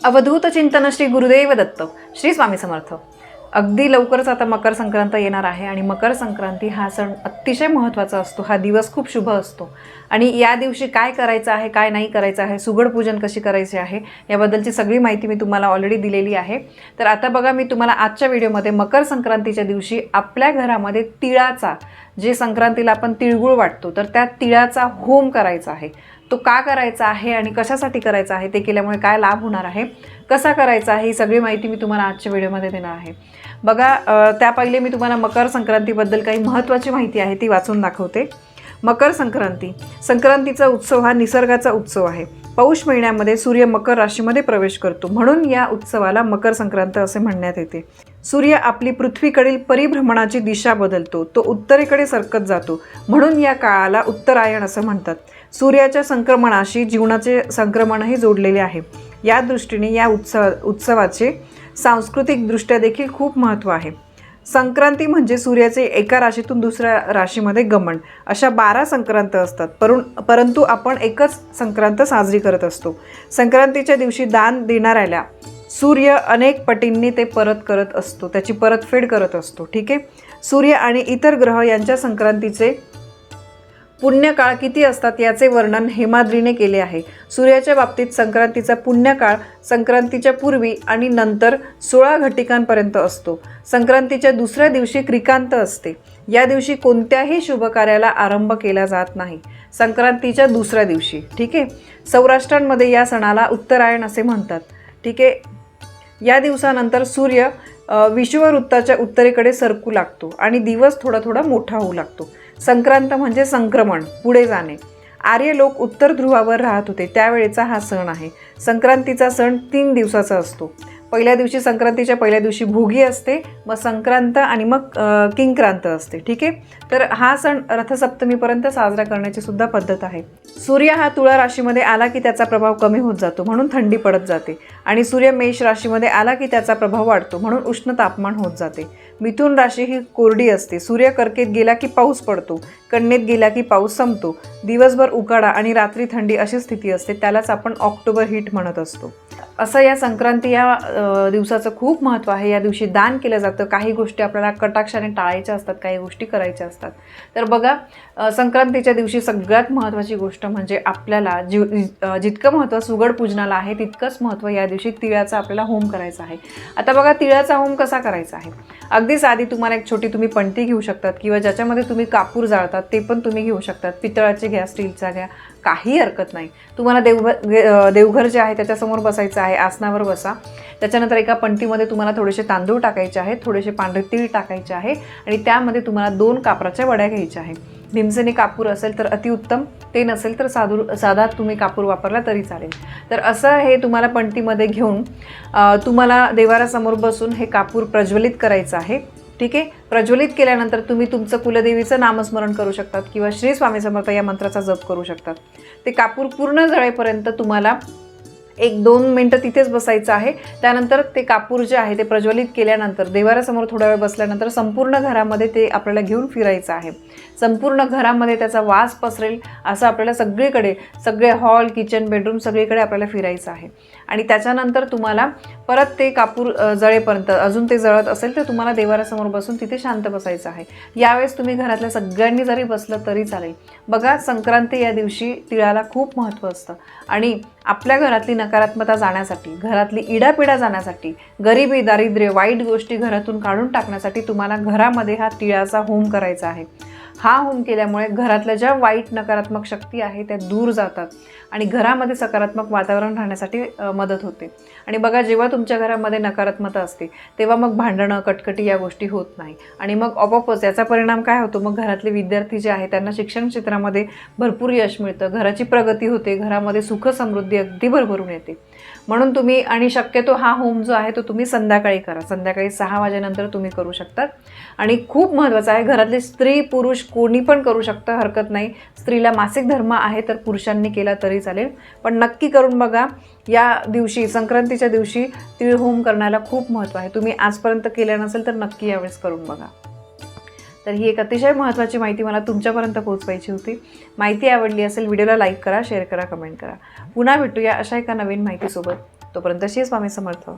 अवधूत चिंतन श्री गुरुदेव दत्त श्री स्वामी समर्थ. अगदी लवकरच आता मकर संक्रांत येणार आहे आणि मकर संक्रांती हा सण अतिशय महत्त्वाचा असतो. हा दिवस खूप शुभ असतो. आणि या दिवशी काय करायचं आहे काय नाही करायचं आहे सुगड पूजन कशी करायची आहे याबद्दलची सगळी माहिती मी तुम्हाला ऑलरेडी दिलेली आहे. तर आता बघा मी तुम्हाला आजच्या व्हिडिओमध्ये मकर संक्रांतीच्या दिवशी आपल्या घरामध्ये तिळाचा जे संक्रांतीला आपण तिळगुळ वाटतो तर त्या तिळाचा होम करायचा आहे. तो का करायचा आहे आणि कशासाठी करायचा आहे ते केल्यामुळे काय लाभ होणार आहे? कसा करायचा आहे? ही सगळी माहिती मी तुम्हाला आजच्या व्हिडिओमध्ये देणार आहे. बघा त्या पहिले मी तुम्हाला मकर संक्रांतीबद्दल काही महत्त्वाची माहिती आहे ती वाचून दाखवते. मकर संक्रांती. संक्रांतीचा उत्सव हा निसर्गाचा उत्सव आहे. पौष महिन्यामध्ये सूर्य मकर राशीमध्ये प्रवेश करतो. म्हणून या उत्सवाला मकर संक्रांत असे म्हणण्यात येते. सूर्य आपली पृथ्वीकडील परिभ्रमणाची दिशा बदलतो. तो उत्तरेकडे सरकत जातो. म्हणून या काळाला उत्तरायण असं म्हणतात. सूर्याच्या संक्रमणाशी जीवनाचे संक्रमणही जोडलेले आहे. या दृष्टीने या उत्सव उत्सवाचे सांस्कृतिकदृष्ट्या देखील खूप महत्त्व आहे. संक्रांती म्हणजे सूर्याचे एका राशीतून दुसऱ्या राशीमध्ये गमन. अशा बारा संक्रांत असतात. परु परंतु आपण एकच संक्रांत साजरी करत असतो. संक्रांतीच्या दिवशी दान देणाऱ्याला सूर्य अनेक पटींनी ते परत करत असतो. त्याची परतफेड करत असतो. ठीक आहे? सूर्य आणि इतर ग्रह यांच्या संक्रांतीचे पुण्यकाळ किती असतात याचे वर्णन हेमाद्रीने केले आहे. सूर्याच्या बाबतीत संक्रांतीचा पुण्यकाळ संक्रांतीच्या पूर्वी आणि नंतर सोळा घटिकांपर्यंत असतो. संक्रांतीच्या दुसऱ्या दिवशी क्रिकांत असते. या दिवशी कोणत्याही शुभकार्याला आरंभ केला जात नाही. संक्रांतीच्या दुसऱ्या दिवशी. ठीक आहे? सौराष्ट्रांमध्ये या सणाला उत्तरायण असे म्हणतात. ठीक आहे? या दिवसानंतर सूर्य विश्ववृत्ताच्या विषुववृत्ताच्या उत्तरेकडे सरकू लागतो आणि दिवस थोडा थोडा मोठा होऊ लागतो. संक्रांत म्हणजे संक्रमण पुढे जाणे. आर्य लोक उत्तर ध्रुवावर राहत होते. त्यावेळेचा हा सण आहे. संक्रांतीचा सण तीन दिवसाचा असतो. पहिल्या दिवशी संक्रांतीच्या पहिल्या दिवशी भोगी असते मग संक्रांत आणि मग किंक्रांत असते ठीक आहे? तर हा सण रथसप्तमीपर्यंत साजरा करण्याची सुद्धा पद्धत आहे. सूर्य हा तुळा राशीमध्ये आला की त्याचा प्रभाव कमी होत जातो म्हणून थंडी पडत जाते. आणि सूर्य मेष राशीमध्ये आला की त्याचा प्रभाव वाढतो म्हणून उष्ण तापमान होत जाते. मिथुन राशी ही कोरडी असते. सूर्य कर्केत गेला की पाऊस पडतो कन्येत गेला की पाऊस संपतो. दिवसभर उकाडा आणि रात्री थंडी अशी स्थिती असते त्यालाच आपण ऑक्टोबर हीट म्हणत असतो. असं या संक्रांती या दिवसाचं खूप महत्त्व आहे. या दिवशी दान केलं जातं. काही गोष्टी आपल्याला कटाक्षाने टाळायच्या असतात काही गोष्टी करायच्या असतात. तर बघा संक्रांतीच्या दिवशी सगळ्यात महत्त्वाची गोष्ट म्हणजे आपल्याला जीव जितकं महत्त्व सुगड पूजनाला आहे तितकंच महत्त्व या दिवशी तिळाचा आपल्याला होम करायचा आहे. आता बघा तिळाचा होम कसा करायचा आहे? अगदी साधी तुम्हाला एक छोटी तुम्ही पणती घेऊ शकतात किंवा ज्याच्यामध्ये तुम्ही कापूर जाळतात ते पण तुम्ही घेऊ शकतात. पितळाचे घ्या स्टीलचा घ्या. काही हरकत नाही. तुम्हाला देवघर देवघर जे आहे त्याच्यासमोर बसायचं आहे आसनावर बसा. त्याच्यानंतर एका पणतीमध्ये तुम्हाला थोडेसे तांदूळ टाकायचे आहेत थोडेसे पांढरे तीळ टाकायचे आहे आणि त्यामध्ये तुम्हाला दोन कापराच्या वड्या घ्यायच्या आहे भीमसेने कापूर असेल तर अतिउत्तम ते नसेल तर साधू साधा तुम्ही कापूर वापरला तरी चालेल. तर असं हे तुम्हाला पणतीमध्ये घेऊन तुम्हाला देवारासमोर बसून हे कापूर प्रज्वलित करायचं आहे. ठीक आहे? प्रज्वलित केल्यानंतर तुम्ही तुमचं कुलदेवीचं नामस्मरण करू शकतात किंवा श्री स्वामी समर्थ या मंत्राचा जप करू शकतात. ते कापूर पूर्ण जळेपर्यंत तुम्हाला एक दोन मिनटं तिथेच बसायचं आहे. त्यानंतर ते कापूर जे आहे ते प्रज्वलित केल्यानंतर देवारासमोर थोडा वेळ बसल्यानंतर संपूर्ण घरामध्ये ते आपल्याला घेऊन फिरायचं आहे. संपूर्ण घरामध्ये त्याचा वास पसरेल असं आपल्याला सगळीकडे सगळे हॉल किचन बेडरूम सगळीकडे आपल्याला फिरायचं आहे. आणि त्याच्यानंतर तुम्हाला परत ते कापूर जळेपर्यंत अजून ते जळत असेल तर तुम्हाला देवारासमोर बसून तिथे शांत बसायचं आहे. यावेळेस तुम्ही घरातल्या सगळ्यांनी जरी बसलं तरी चालेल. बघा संक्रांती या दिवशी तिळाला खूप महत्त्व असतं. आणि आपल्या घरातली नकारात्मकता जाण्यासाठी घरातली इडापिडा जाण्यासाठी गरिबी दारिद्र्य वाईट गोष्टी घरातून काढून टाकण्यासाठी तुम्हाला घरामध्ये हा तिळाचा होम करायचा आहे. हा होम केल्यामुळे घरातल्या ज्या वाईट नकारात्मक शक्ती आहे त्या दूर जातात. आणि घरामध्ये सकारात्मक वातावरण राहण्यासाठी मदत होते. आणि बघा जेव्हा तुमच्या घरामध्ये नकारात्मकता असते तेव्हा मग भांडणं कटकटी या गोष्टी होत नाही. आणि मग आपोआपच याचा परिणाम काय होतो? मग घरातले विद्यार्थी जे आहे त्यांना शिक्षण क्षेत्रामध्ये भरपूर यश मिळतं. घराची प्रगती होते घरामध्ये सुख समृद्धी अगदी भरभरून येते. म्हणून तुम्ही आणि शक्यतो हा होम जो आहे तो तुम्ही संध्याकाळी करा. संध्याकाळी सहा वाजेनंतर तुम्ही करू शकतात. आणि खूप महत्त्वाचं आहे घरातले स्त्री पुरुष कोणी पण करू शकतं हरकत नाही. स्त्रीला मासिक धर्म आहे तर पुरुषांनी केला तरी तरी चालेल. पण नक्की करून बघा या दिवशी संक्रांतीच्या दिवशी तिळ होम करण्याला खूप महत्त्व आहे. तुम्ही आजपर्यंत केलं नसेल तर नक्की यावेळेस करून बघा. तर ही एक अतिशय महत्त्वाची माहिती मला तुमच्यापर्यंत पोहोचवायची होती. माहिती आवडली असेल व्हिडिओला लाईक करा शेअर करा कमेंट करा. पुन्हा भेटूया अशा एका नवीन माहितीसोबत. तोपर्यंत श्री स्वामी समर्थ.